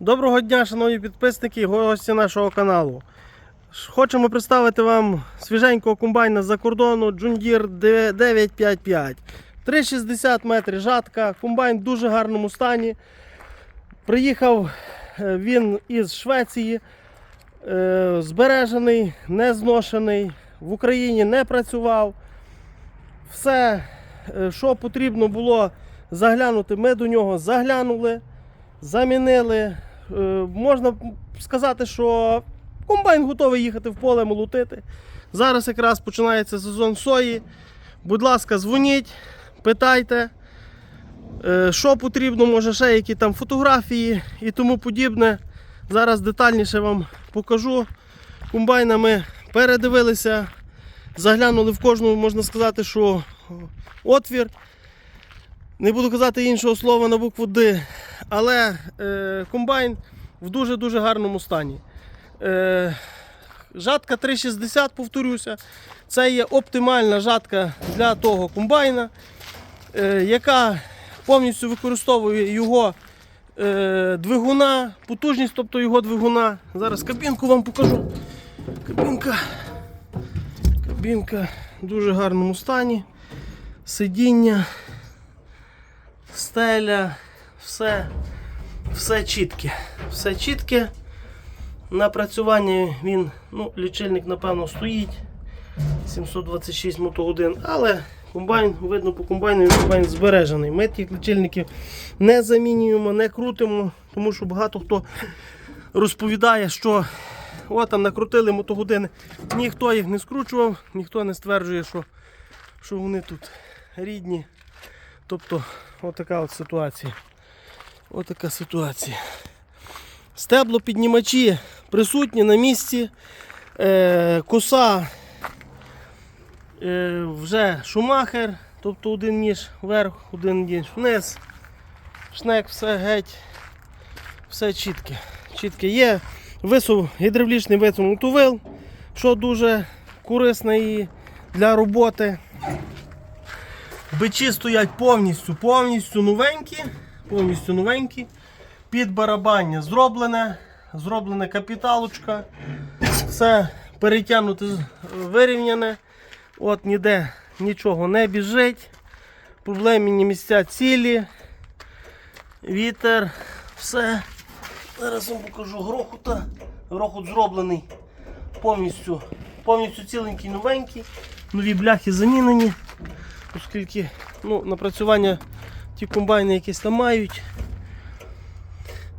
Доброго дня, шановні підписники і гості нашого каналу. Хочемо представити вам свіженького комбайна з-за кордону Deere 955. 360 метрів жатка, комбайн в дуже гарному стані. Приїхав е, він із Швеції, е, збережений, не зношений, в Україні не працював. Все, е, що потрібно було заглянути, ми до нього заглянули замінили. Е, Можна сказати, що комбайн готовий їхати в поле молотити. Зараз якраз починається сезон сої. Будь ласка, дзвоніть, питайте, е, що потрібно, може ще які там фотографії і тому подібне. Зараз детальніше вам покажу. Комбайна ми передивилися, заглянули в кожну, можна сказати, що отвір. Не буду казати іншого слова на букву Д, але е, комбайн в дуже-дуже гарному стані. Е, жатка 360, повторюся, це є оптимальна жатка для того комбайна, е, яка повністю використовує його е, двигуна, потужність, тобто його двигуна. Зараз кабінку вам покажу. Кабінка, кабінка в дуже гарному стані. Сидіння стеля, все, все чітке. Все чітке. Напрацювання він, ну, лічильник, напевно, стоїть. 726 мотогодин, але комбайн, видно по комбайну, він комбайн збережений. Ми тих лічильників не замінюємо, не крутимо, тому що багато хто розповідає, що о, там накрутили мотогодини. Ніхто їх не скручував, ніхто не стверджує, що, що вони тут рідні. Тобто, отака от ситуація. Отака ситуація. Стебло піднімачі присутні на місці. Е, коса е, вже шумахер, тобто один ніж вверх, один ніж вниз. Шнек, все геть, все чітке. Чітке є. Висув, гідравлічний висув мотовил, що дуже корисно і для роботи. Бичі стоять повністю, повністю новенькі, повністю новенькі. Під барабання зроблене, зроблене капіталочка. Все перетягнуте, вирівняне. От ніде нічого не біжить. Проблемні місця цілі. Вітер, все. Зараз вам покажу грохота. Грохот зроблений повністю, повністю ціленький, новенький. Нові бляхи замінені оскільки ну, напрацювання ті комбайни якісь там мають.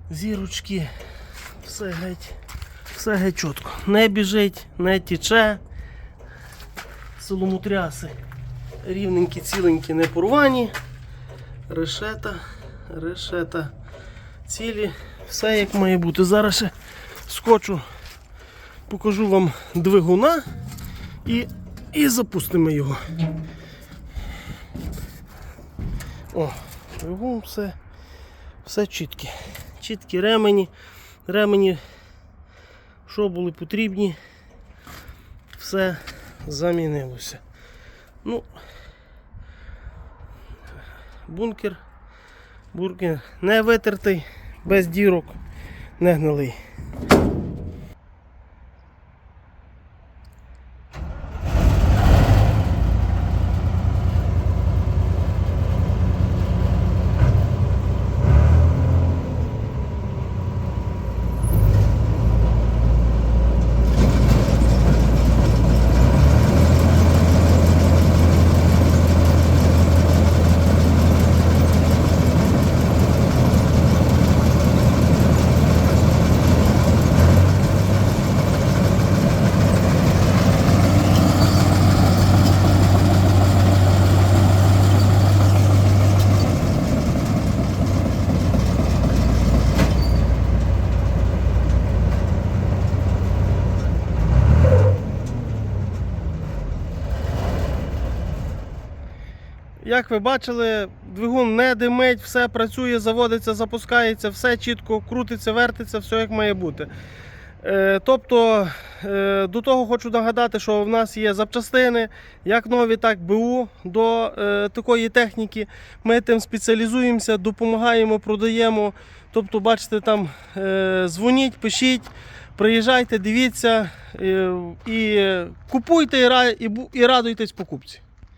Зірочки, все геть, все геть чітко. Не біжить, не тіче. Соломотряси. Рівненькі, ціленькі, не порвані. Решета, решета. Цілі, все як має бути. Зараз ще скочу, покажу вам двигуна і, і запустимо його. О, двигун все, все чітке. Чіткі ремені. Ремені, що були потрібні, все замінилося. Ну, бункер, бункер не витертий, без дірок, не гнилий. Як ви бачили, двигун не димить, все працює, заводиться, запускається, все чітко крутиться, вертиться, все як має бути. Е, Тобто, е, до того хочу нагадати, що в нас є запчастини, як нові, так БУ до е, такої техніки. Ми тим спеціалізуємося, допомагаємо, продаємо. Тобто, бачите, там дзвоніть, пишіть, приїжджайте, дивіться і купуйте і радуйтесь покупці.